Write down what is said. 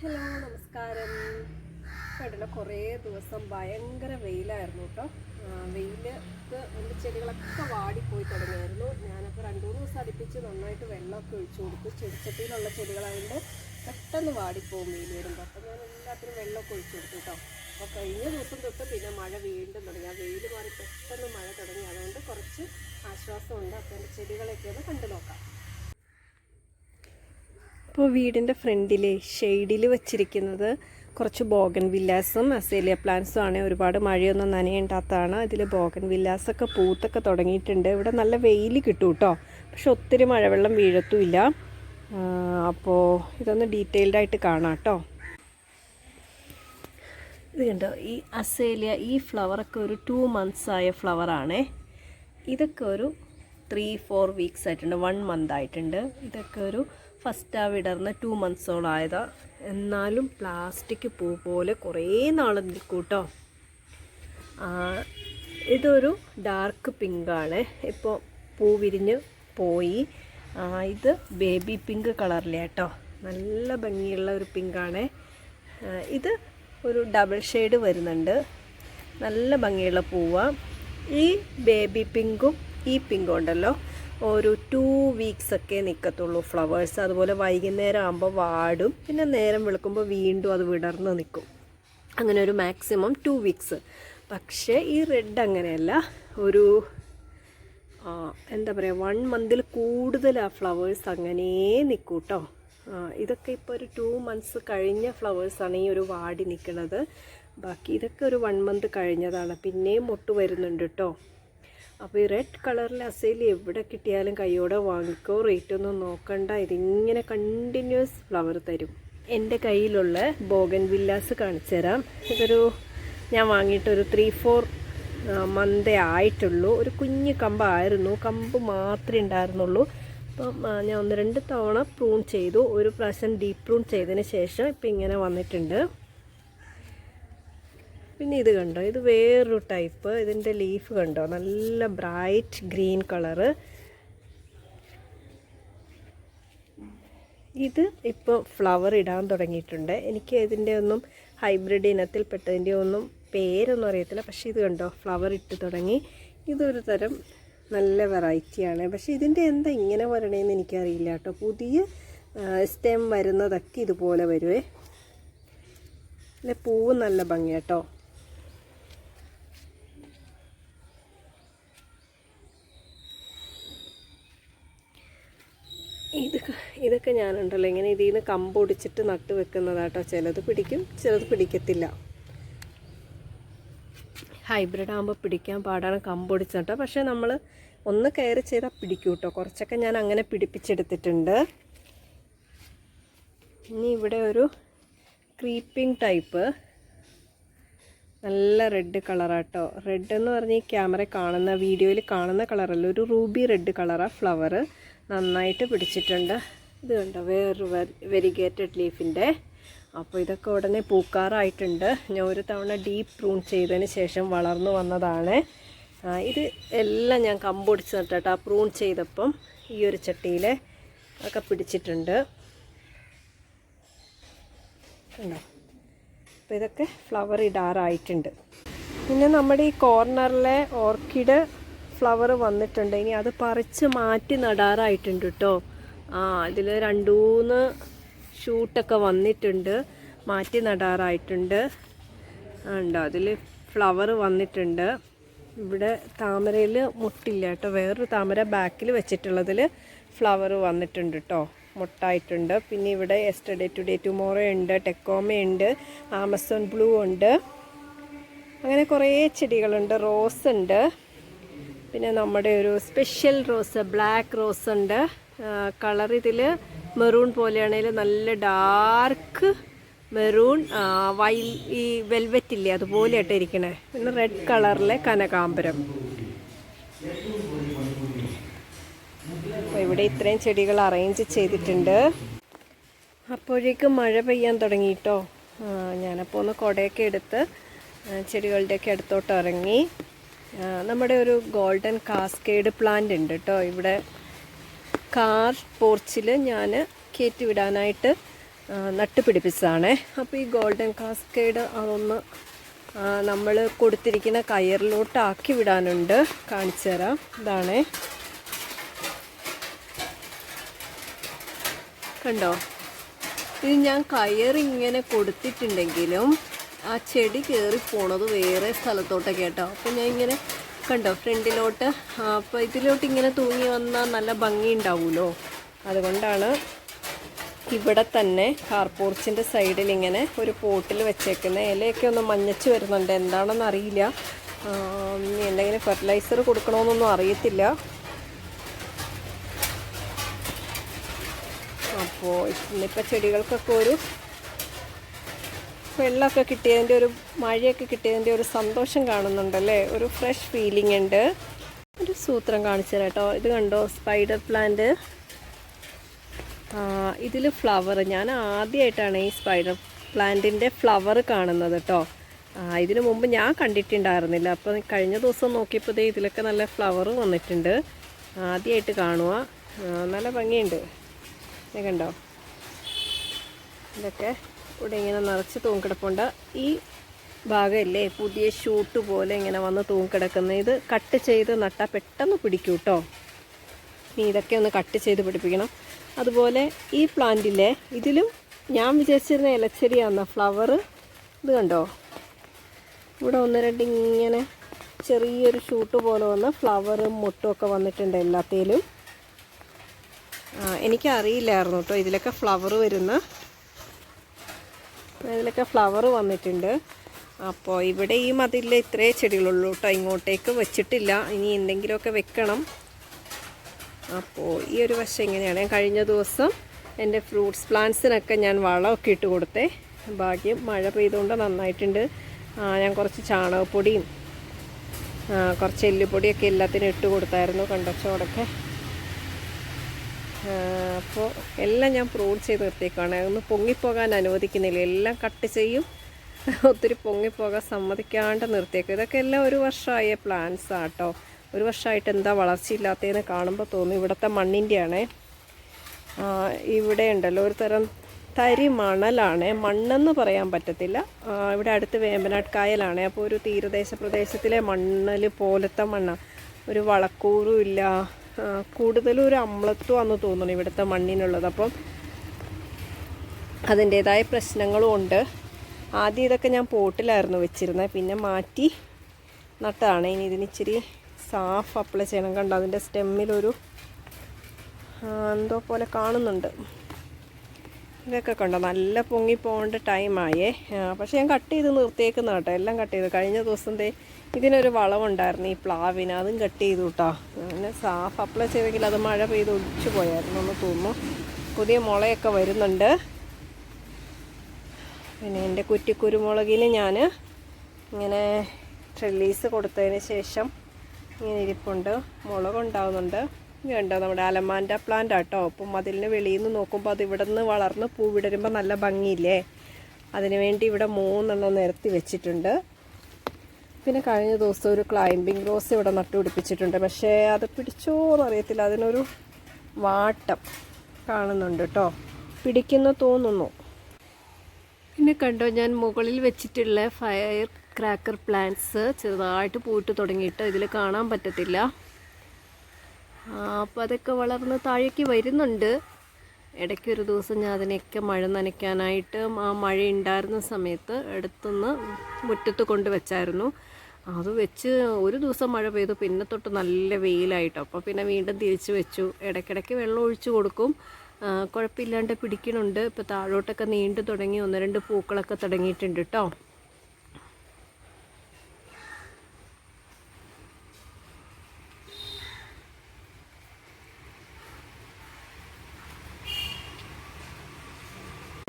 Hello നമസ്കാരം. കണ്ടില്ല കുറേ ദിവസം ഭയങ്കര വെയിലായിരുന്നു കേട്ടോ. വെയിലത്ത് എന്റെ ചെടികളൊക്കെ വാടിപ്പോയി തുടങ്ങിയായിരുന്നു. ഞാനപ്പോൾ രണ്ട് മൂന്ന് ദിവസം അടുപ്പിച്ച് നന്നായിട്ട് വെള്ളമൊക്കെ ഒഴിച്ചു കൊടുത്തു. ചെടിച്ചട്ടിയിലുള്ള ചെടികളായതുകൊണ്ട് പെട്ടെന്ന് വാടിപ്പോകും വെയിൽ വരുമ്പോൾ. അപ്പോൾ ഞാൻ എല്ലാത്തിനും വെള്ളമൊക്കെ ഒഴിച്ചു കൊടുത്തു കേട്ടോ. അപ്പോൾ കഴിഞ്ഞ ദിവസം തൊട്ട് പിന്നെ മഴ വീണ്ടും തുടങ്ങി. ആ വെയിൽ മാറി പെട്ടെന്ന് മഴ തുടങ്ങി. അതുകൊണ്ട് കുറച്ച് ആശ്വാസമുണ്ട്. അപ്പോൾ എന്റെ ചെടികളൊക്കെ ഒന്ന് കണ്ടു നോക്കാം. ഇപ്പോൾ വീടിന്റെ ഫ്രണ്ടിൽ ഷെയ്ഡിൽ വെച്ചിരിക്കുന്നത് കുറച്ച് ബോഗൻ വില്ലാസും അസേലിയ പ്ലാന്റ്സും ആണ്. ഒരുപാട് മഴയൊന്നും നനയുണ്ടാത്തതാണ്. ഇതിൽ ബോഗൻ വില്ലാസൊക്കെ പൂത്തൊക്കെ തുടങ്ങിയിട്ടുണ്ട്. ഇവിടെ നല്ല വെയിൽ കിട്ടും കേട്ടോ പക്ഷെ ഒത്തിരി മഴവെള്ളം വീഴത്തുമില്ല. അപ്പോൾ ഇതൊന്ന് ഡീറ്റെയിൽഡ് ആയിട്ട് കാണാം കേട്ടോ ഇത് കണ്ടോ? ഈ അസേലിയ ഈ ഫ്ലവറൊക്കെ ഒരു ടു മന്ത്സ് ആയ ഫ്ലവറാണേ. ഇതൊക്കെ ഒരു ത്രീ ഫോർ വീക്സ് ആയിട്ടുണ്ട്. വൺ മന്ത് ആയിട്ടുണ്ട്. ഇതൊക്കെ ഒരു ഫസ്റ്റ് ആ വിടർന്ന് ടു മന്ത്സോളായതാണ് എന്നാലും പ്ലാസ്റ്റിക് പൂ പോലെ കുറേ നാൾ നിൽക്കും കേട്ടോ ഇതൊരു ഡാർക്ക് പിങ്കാണ് ഇപ്പോൾ പൂ വിരിഞ്ഞ് പോയി. ഇത് ബേബി പിങ്ക് കളറിലെ കേട്ടോ നല്ല ഭംഗിയുള്ള ഒരു പിങ്കാണ് ഇത് ഒരു ഡബിൾ ഷെയ്ഡ് വരുന്നുണ്ട്. നല്ല ഭംഗിയുള്ള പൂവാണ് ഈ ബേബി പിങ്കും ഈ പിങ്കും ഉണ്ടല്ലോ. ഒരു ടു വീക്സ് ഒക്കെ നിൽക്കത്തുള്ളൂ ഫ്ലവേഴ്സ് അതുപോലെ വൈകുന്നേരം ആകുമ്പോൾ വാടും. പിന്നെ നേരം വെളുക്കുമ്പോൾ വീണ്ടും അത് വിടർന്ന് നിൽക്കും അങ്ങനെ ഒരു മാക്സിമം ടു വീക്സ് പക്ഷേ ഈ റെഡ് അങ്ങനെയല്ല. ഒരു എന്താ പറയുക വൺ മന്തിൽ കൂടുതൽ ആ ഫ്ലവേഴ്സ് അങ്ങനെ നിൽക്കും കേട്ടോ ഇതൊക്കെ ഇപ്പോൾ ഒരു ടു മന്ത്സ് കഴിഞ്ഞ ഫ്ലവേഴ്സാണ് ഈ ഒരു വാടി നിൽക്കുന്നത് ബാക്കി ഇതൊക്കെ ഒരു വൺ മന്ത് കഴിഞ്ഞതാണ്. പിന്നെയും മൊട്ട് വരുന്നുണ്ട് കേട്ടോ അപ്പോൾ ഈ റെഡ് കളറിൽ അസയിൽ എവിടെ കിട്ടിയാലും കൈയോടെ വാങ്ങിക്കോ റേറ്റ് ഒന്നും നോക്കണ്ട. ഇതിങ്ങനെ കണ്ടിന്യൂസ് ഫ്ലവർ തരും. എന്റെ കയ്യിലുള്ള ബോഗൻ വില്ലാസ് കാണിച്ചു തരാം. ഇതൊരു ഞാൻ വാങ്ങിയിട്ടൊരു ത്രീ ഫോർ മന്തേ ആയിട്ടുള്ളൂ. ഒരു കുഞ്ഞ് കമ്പായിരുന്നു. കമ്പ് മാത്രമേ ഉണ്ടായിരുന്നുള്ളൂ. അപ്പം ഞാൻ ഒന്ന് രണ്ട് തവണ പ്രൂൺ ചെയ്തു. ഒരു പ്രാവശ്യം ഡീപ് പ്രൂൺ ചെയ്തതിന് ശേഷം ഇപ്പം ഇങ്ങനെ വന്നിട്ടുണ്ട്. പിന്നെ ഇത് കണ്ടോ? ഇത് വേറൊരു ടൈപ്പ്. ഇതിന്റെ ലീഫ് കണ്ടോ? നല്ല ബ്രൈറ്റ് ഗ്രീൻ കളറ്. ഇത് ഇപ്പോൾ ഫ്ലവർ ഇടാൻ തുടങ്ങിയിട്ടുണ്ട്. എനിക്ക് ഇതിന്റെ ഒന്നും ഹൈബ്രിഡ് ഇനത്തിൽപ്പെട്ടതിന്റെ ഒന്നും പേരൊന്നും അറിയത്തില്ല. പക്ഷേ ഇത് കണ്ടോ? ഫ്ലവർ ഇട്ട് തുടങ്ങി. ഇതൊരു തരം നല്ല വെറൈറ്റിയാണ് പക്ഷേ ഇതിന്റെ എന്താ ഇങ്ങനെ വരണേന്ന് എനിക്കറിയില്ല കേട്ടോ. പുതിയ സ്റ്റെം വരുന്നതൊക്കെ ഇതുപോലെ വരുവേ. പിന്നെ പൂവ് നല്ല ഭംഗി കേട്ടോ. ഇതൊക്കെ ഇതൊക്കെ ഞാനുണ്ടല്ലോ. ഇങ്ങനെ ഇതിൽ നിന്ന് കമ്പൊടിച്ചിട്ട് നട്ട് വെക്കുന്നതാട്ടോ. ചിലത് പിടിക്കും ചിലത് പിടിക്കത്തില്ല. ഹൈബ്രിഡ് ആകുമ്പോൾ പിടിക്കാൻ പാടാണ് കമ്പൊടിച്ചിട്ടോ പക്ഷേ നമ്മൾ ഒന്ന് കയറി ചെയ്താൽ പിടിക്കും കേട്ടോ കുറച്ചൊക്കെ ഞാൻ അങ്ങനെ പിടിപ്പിച്ചെടുത്തിട്ടുണ്ട്. ഇനി ഇവിടെ ഒരു ക്രീപ്പിംഗ് ടൈപ്പ് നല്ല റെഡ് കളറാട്ടോ റെഡ് എന്ന് പറഞ്ഞ് ഈ ക്യാമറ കാണുന്ന വീഡിയോയിൽ കാണുന്ന കളറല്ല ഒരു റൂബി റെഡ് കളറാണ് ഫ്ലവർ നന്നായിട്ട് പിടിച്ചിട്ടുണ്ട്. ഇത് കണ്ടോ? വേറൊരു വെരിഗേറ്റഡ് ലീഫിന്റെ അപ്പോൾ ഇതൊക്കെ ഉടനെ പൂക്കാറായിട്ടുണ്ട്. ഞാൻ ഒരു തവണ ഡീപ്പ് പ്രൂൺ ചെയ്തതിന് ശേഷം വളർന്നു വന്നതാണ്. ഇത് എല്ലാം ഞാൻ കമ്പൊടിച്ച് നട്ടാട്ടോ ആ പ്രൂൺ ചെയ്തപ്പം ഈ ഒരു ചട്ടിയിൽ ഒക്കെ പിടിച്ചിട്ടുണ്ട്. കണ്ടോ? അപ്പോൾ ഇതൊക്കെ ഫ്ലവർ ഇടാറായിട്ടുണ്ട്. പിന്നെ നമ്മുടെ ഈ കോർണറിലെ ഓർക്കിഡ് ഫ്ലവർ വന്നിട്ടുണ്ട്. ഇനി അത് പറിച്ച് മാറ്റി നടാറായിട്ടുണ്ട് കേട്ടോ ആ അതിൽ രണ്ടൂന്ന് ഷൂട്ടൊക്കെ വന്നിട്ടുണ്ട്. മാറ്റി നടാറായിട്ടുണ്ട്. ഉണ്ടോ? അതിൽ ഫ്ലവർ വന്നിട്ടുണ്ട്. ഇവിടെ താമരയിൽ മുട്ടില്ല കേട്ടോ വേറൊരു താമര ബാക്കിൽ വെച്ചിട്ടുള്ളതിൽ ഫ്ലവർ വന്നിട്ടുണ്ട് കേട്ടോ മുട്ടായിട്ടുണ്ട്. പിന്നെ ഇവിടെ എസ്റ്റർഡേ ടുഡേ ടുമോറോ ഉണ്ട്. ടെക്കോമ ഉണ്ട്. ആമസോൺ ബ്ലൂ ഉണ്ട്. അങ്ങനെ കുറേ ചെടികളുണ്ട്. റോസ് ഉണ്ട്. പിന്നെ നമ്മുടെ ഒരു സ്പെഷ്യൽ റോസ് ബ്ലാക്ക് റോസ് ഉണ്ട്. കളർ ഇതിൽ മെറൂൺ പോലെയാണെങ്കിൽ നല്ല ഡാർക്ക് മെറൂൺ വൈൽ ഈ വെൽവെറ്റ് ഇല്ലേ അതുപോലെ ആയിട്ട് ഇരിക്കണേ. പിന്നെ റെഡ് കളറിലെ കനകാമ്പരം ഇവിടെ ഇത്രയും ചെടികൾ അറേഞ്ച് ചെയ്തിട്ടുണ്ട്. അപ്പോഴേക്കും മഴ പെയ്യാൻ തുടങ്ങിയിട്ടോ? ഞാനപ്പോൾ ഒന്ന് കുടയൊക്കെ എടുത്ത് ചെടികളുടെയൊക്കെ അടുത്തോട്ട് ഇറങ്ങി. നമ്മുടെ ഒരു ഗോൾഡൻ കാസ്കേഡ് പ്ലാന്റ് ഉണ്ട് കേട്ടോ ഇവിടെ കാർ പോർച്ചിൽ ഞാൻ കയറ്റിവിടാനായിട്ട് നട്ടുപിടിപ്പിച്ചതാണേ. അപ്പോൾ ഈ ഗോൾഡൻ കാസ്കേഡ് അതൊന്ന് നമ്മൾ കൊടുത്തിരിക്കുന്ന കയറിലോട്ട് ആക്കി വിടാനുണ്ട്. കാണിച്ചു തരാം. ഇതാണേ. കണ്ടോ? ഇത് ഞാൻ കയറിങ്ങനെ കൊടുത്തിട്ടുണ്ടെങ്കിലും ആ ചെടി കയറി പോണത് വേറെ സ്ഥലത്തോട്ടൊക്കെ കേട്ടോ അപ്പോൾ ഞാൻ ഇങ്ങനെ കണ്ടോ ഫ്രണ്ടിലോട്ട് അപ്പോൾ ഇതിലോട്ട് ഇങ്ങനെ തൂങ്ങി വന്നാൽ നല്ല ഭംഗി ഉണ്ടാവുമല്ലോ അതുകൊണ്ടാണ് ഇവിടെ തന്നെ കാർപോർച്ചിന്റെ സൈഡിൽ ഇങ്ങനെ ഒരു പോട്ടിൽ വെച്ചേക്കുന്ന. ഇലയൊക്കെ ഒന്ന് മഞ്ഞച്ച് വരുന്നുണ്ട്. എന്താണെന്ന് അറിയില്ല. എന്തെങ്കിലും ഫെർട്ടിലൈസർ കൊടുക്കണമെന്നൊന്നും അറിയത്തില്ല. അപ്പോൾ ഇന്നിപ്പോൾ ചെടികൾക്കൊക്കെ ഒരു വെള്ളമൊക്കെ കിട്ടിയതിന്റെ ഒരു മഴയൊക്കെ കിട്ടിയതിന്റെ ഒരു സന്തോഷം കാണുന്നുണ്ടല്ലേ? ഒരു ഫ്രഷ് ഫീലിംഗ് ഉണ്ട്. ഒരു സൂത്രം കാണിച്ചു തരാം കേട്ടോ. ഇത് കണ്ടോ? സ്പൈഡർ പ്ലാന്റ് ഇതിൽ ഫ്ലവർ ഞാൻ ആദ്യമായിട്ടാണ് ഈ സ്പൈഡർ പ്ലാന്റിന്റെ ഫ്ലവർ കാണുന്നത് കേട്ടോ. ഇതിനു മുമ്പ് ഞാൻ കണ്ടിട്ടുണ്ടായിരുന്നില്ല. അപ്പോൾ കഴിഞ്ഞ ദിവസം നോക്കിയപ്പോൾ ഇതിലൊക്കെ നല്ല ഫ്ലവർ വന്നിട്ടുണ്ട്. ആദ്യമായിട്ട് കാണുക നല്ല ഭംഗിയുണ്ട്. കണ്ടോ? ഇതൊക്കെ ഇവിടെ ഇങ്ങനെ നിറച്ച് തൂങ്ങിക്കിടപ്പുണ്ട്. ഈ ഭാഗമല്ലേ പുതിയ ഷൂട്ട് പോലെ ഇങ്ങനെ വന്ന് തൂങ്ങിക്കിടക്കുന്നത്. ഇത് കട്ട് ചെയ്ത് നട്ടാൽ പെട്ടെന്ന് പിടിക്കും കേട്ടോ. ഇനി ഇതൊക്കെ ഒന്ന് കട്ട് ചെയ്ത് പിടിപ്പിക്കണം. അതുപോലെ ഈ പ്ലാന്റിലെ ഇതിലും ഞാൻ വിചാരിച്ചിരുന്ന ഇലച്ചെടിയാണ് ഫ്ലവർ ഇത് കണ്ടോ? ഇവിടെ ഒന്ന് രണ്ട് ഇങ്ങനെ ചെറിയൊരു ഷൂട്ട് പോലെ വന്ന് ഫ്ലവറും മുട്ടും ഒക്കെ വന്നിട്ടുണ്ട് എല്ലാത്തേലും. എനിക്കറിയില്ലായിരുന്നു കേട്ടോ ഇതിലൊക്കെ ഫ്ലവർ വരുന്ന ഇതിലൊക്കെ ഫ്ലവർ വന്നിട്ടുണ്ട്. അപ്പോൾ ഇവിടെ ഈ മതിലിൽ ഇത്രേ ചെടികളുള്ളൂ കേട്ടോ ഇങ്ങോട്ടേക്ക് വെച്ചിട്ടില്ല. ഇനി എന്തെങ്കിലുമൊക്കെ വെക്കണം. അപ്പോൾ ഈ ഒരു വശം ഇങ്ങനെയാണ്. ഞാൻ കഴിഞ്ഞ ദിവസം എന്റെ ഫ്രൂട്ട്സ് പ്ലാന്റ്സിനൊക്കെ ഞാൻ വളമൊക്കെ ഇട്ട് കൊടുത്തെ. ഭാഗ്യം മഴ പെയ്തുകൊണ്ട് നന്നായിട്ടുണ്ട്. ഞാൻ കുറച്ച് ചാണകപ്പൊടിയും കുറച്ച് എല്ലുപൊടിയൊക്കെ എല്ലാത്തിനും ഇട്ട് കൊടുത്തായിരുന്നു കണ്ടച്ചോടൊക്കെ അപ്പോൾ എല്ലാം ഞാൻ പ്രൂൺ ചെയ്ത് നിർത്തിയേക്കാണ് ഒന്ന് പൊങ്ങിപ്പോകാൻ അനുവദിക്കുന്നില്ല. എല്ലാം കട്ട് ചെയ്യും. ഒത്തിരി പൊങ്ങിപ്പോകാൻ സമ്മതിക്കാണ്ട് നിർത്തിയേക്കും. ഇതൊക്കെ എല്ലാം ഒരു വർഷമായ പ്ലാന്റ്സ് ആട്ടോ. ഒരു വർഷമായിട്ട് എന്താ വളർച്ചയില്ലാത്തതെന്ന് കാണുമ്പോൾ തോന്നും. ഇവിടുത്തെ മണ്ണിന്റെയാണേ ഇവിടെ ഉണ്ടല്ലോ. ഒരു തരം തരി മണലാണ്. മണ്ണെന്ന് പറയാൻ പറ്റത്തില്ല. ഇവിടെ അടുത്ത് വേമ്പനാട് കായലാണ്. അപ്പോൾ ഒരു തീരദേശ പ്രദേശത്തിലെ മണ്ണൽ പോലത്തെ മണ്ണാണ് ഒരു വളക്കൂറും ഇല്ല. ആ, കൂടുതലും ഒരു അമ്ലത്വമാണെന്ന് തോന്നുന്നു ഇവിടുത്തെ മണ്ണിനുള്ളത്. അപ്പം അതിന്റേതായ പ്രശ്നങ്ങളും ഉണ്ട്. ആദ്യം ഇതൊക്കെ ഞാൻ പോട്ടിലായിരുന്നു വെച്ചിരുന്നത്. പിന്നെ മാറ്റി നട്ടതാണ്. ഇനി ഇതിന് ഇച്ചിരി സാഫ് അപ്ലൈ ചെയ്യണം. കണ്ടോ അതിന്റെ സ്റ്റെമ്മിലൊരു എന്തോ പോലെ കാണുന്നുണ്ട്. ഇതൊക്കെ കണ്ടോ? നല്ല പൊങ്ങി പോകേണ്ട ടൈമായേ പക്ഷേ ഞാൻ കട്ട് ചെയ്ത് നിർത്തിയേക്കുന്ന കേട്ടോ എല്ലാം കട്ട് ചെയ്തു. കഴിഞ്ഞ ദിവസം ദേ ഇതിനൊരു വളവുണ്ടായിരുന്നു ഈ പ്ലാവിന്. അതും കട്ട് ചെയ്തു കേട്ടോ അങ്ങനെ സാഫ് അപ്ലൈ ചെയ്തെങ്കിൽ അത് മഴ പെയ്ത് ഒഴിച്ചു പോയായിരുന്നു എന്ന് തോന്നുന്നു. പുതിയ മുളയൊക്കെ വരുന്നുണ്ട്. പിന്നെ എന്റെ കുറ്റി കുരുമുളകിന് ഞാൻ ഇങ്ങനെ ട്രെല്ലീസ് കൊടുത്തതിന് ശേഷം ഇങ്ങനെ ഇരിപ്പുണ്ട്. മുളക് ഉണ്ടാവുന്നുണ്ട് ഇത് കണ്ടോ നമ്മുടെ അലമാന്റ പ്ലാന്റ് ആട്ടോ. അപ്പം അതിന് വെളിയിൽ നിന്ന് നോക്കുമ്പോൾ അത് ഇവിടെ നിന്ന് വളർന്ന് പൂ വിടരുമ്പോൾ നല്ല ഭംഗിയില്ലേ? അതിന് വേണ്ടി ഇവിടെ മൂന്നെണ്ണം നിരത്തി വെച്ചിട്ടുണ്ട്. പിന്നെ കഴിഞ്ഞ ദിവസം ഒരു ക്ലൈംബിംഗ് റോസ് ഇവിടെ നട്ടുപിടിപ്പിച്ചിട്ടുണ്ട്. പക്ഷേ അത് പിടിച്ചോന്ന് അറിയത്തില്ല. അതിനൊരു വാട്ടം കാണുന്നുണ്ട് കേട്ടോ പിടിക്കുന്ന തോന്നുന്നു. പിന്നെ കണ്ടോ ഞാൻ മുകളിൽ വെച്ചിട്ടുള്ള ഫയർ ക്രാക്കർ പ്ലാന്റ്സ് ചെറുതായിട്ട് പൂട്ട് തുടങ്ങിയിട്ട് ഇതിൽ കാണാൻ പറ്റത്തില്ല. അപ്പോൾ അതൊക്കെ വളർന്ന് താഴേക്ക് വരുന്നുണ്ട്. ഇടയ്ക്ക് ഒരു ദിവസം ഞാൻ അതിനെയൊക്കെ മഴ നനയ്ക്കാനായിട്ട് ആ മഴ ഉണ്ടായിരുന്ന സമയത്ത് എടുത്തുനിന്ന് മുറ്റത്ത് കൊണ്ട് വെച്ചായിരുന്നു. അത് വെച്ച് ഒരു ദിവസം മഴ പെയ്തു. പിന്നെ തൊട്ട് നല്ല വെയിലായിട്ടോ. അപ്പോൾ പിന്നെ വീണ്ടും തിരിച്ച് വെച്ചു. ഇടയ്ക്കിടയ്ക്ക് വെള്ളം ഒഴിച്ചു കൊടുക്കും. കുഴപ്പമില്ലാണ്ട് പിടിക്കണുണ്ട് ഇപ്പോൾ താഴോട്ടൊക്കെ നീണ്ടു തുടങ്ങി. ഒന്ന് രണ്ട് പൂക്കളൊക്കെ തുടങ്ങിയിട്ടുണ്ട് കേട്ടോ